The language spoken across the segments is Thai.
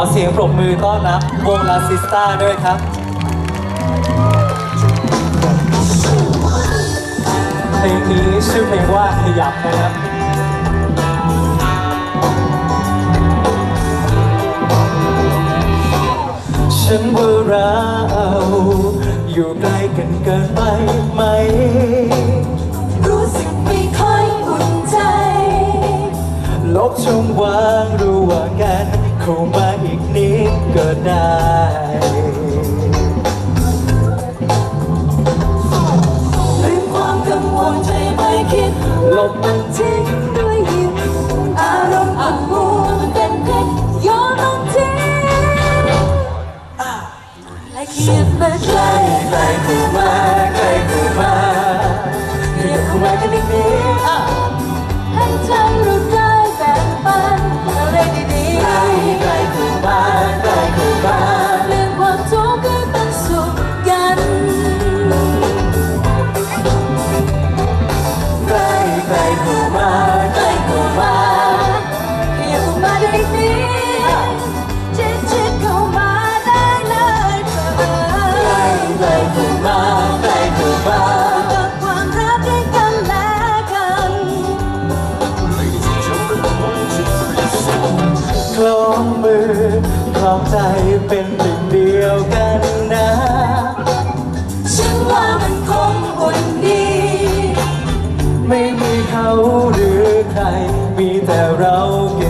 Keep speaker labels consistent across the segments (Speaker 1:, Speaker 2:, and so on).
Speaker 1: อเสียงปรบมือต้อนรับวงลาซิสตาด้วยครับเพลงนี้ชื่อเพลงว่าขยับนะครับฉันว่าเราอยู่ใกล้กันเกินไปไหม
Speaker 2: รู้สึกไม่ค่อยอุ่นใจ
Speaker 1: ลบช่องว่างระหว่างกัน เข้ามาอีกนิดก็ได้
Speaker 2: ลืมความกังวลใจไปคิดห
Speaker 1: ลบมันทิ้ง
Speaker 2: ด้วยยิ้มอารมณ์อ่อนมัวมันเป็นเพชรโยนลงทิ้งและเขียนมา ค
Speaker 1: ล้
Speaker 2: อ
Speaker 1: งใจเป็นหนึ่งเดียวกันนะ
Speaker 2: ฉันว่ามันคงอุ่นดี
Speaker 1: ไม่มีเขาหรือใคร มีแต่เรากั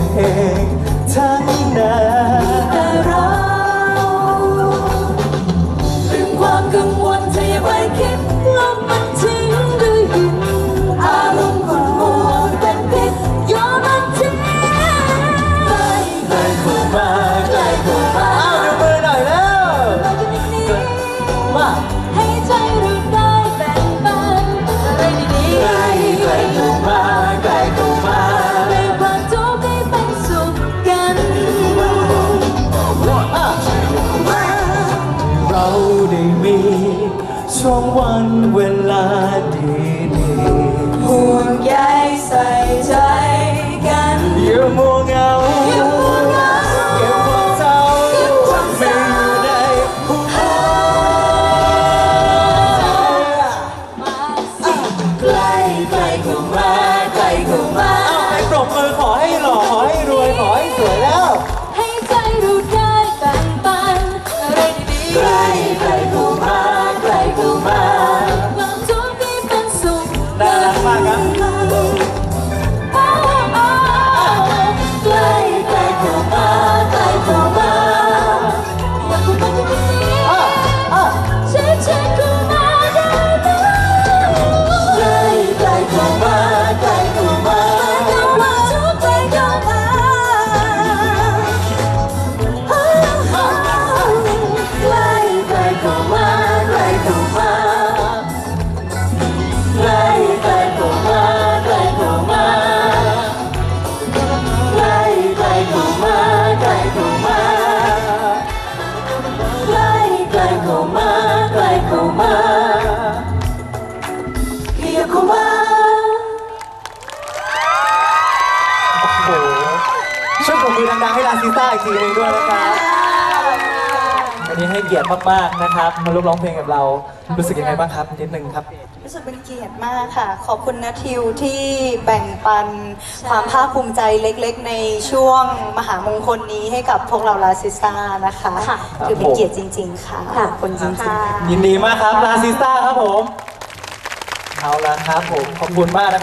Speaker 1: นเได้
Speaker 2: มี
Speaker 1: ช่วงวันเวลาดีๆ
Speaker 2: ห่วงใยใส่ใจ
Speaker 1: ดังๆให้ลาซิต้าอีกทีหนึงด้วยนะครับวันนี้ให้เกียรติมากๆนะครับ มาร่วมร้องเพลงกับเรารู้สึกยังไงบ้างครับนิดนึงครับ
Speaker 3: รู้สึกเป็นเกียรติมากค่ะ ขอบคุณนะทิวที่แบ่งปันความภาคภูมิใจเล็กๆ ในช่วงมหามงคลนี้ให้กับพวกเราลาซิสตานะคะ
Speaker 2: ค่ะ
Speaker 3: ถือเป็นเกียรติจริง ๆ ค่ะขอบคุณจริงๆ
Speaker 1: ยินดีมากครับลาซิต้าครับผมเอาละครับผมขอบคุณมากนะครับ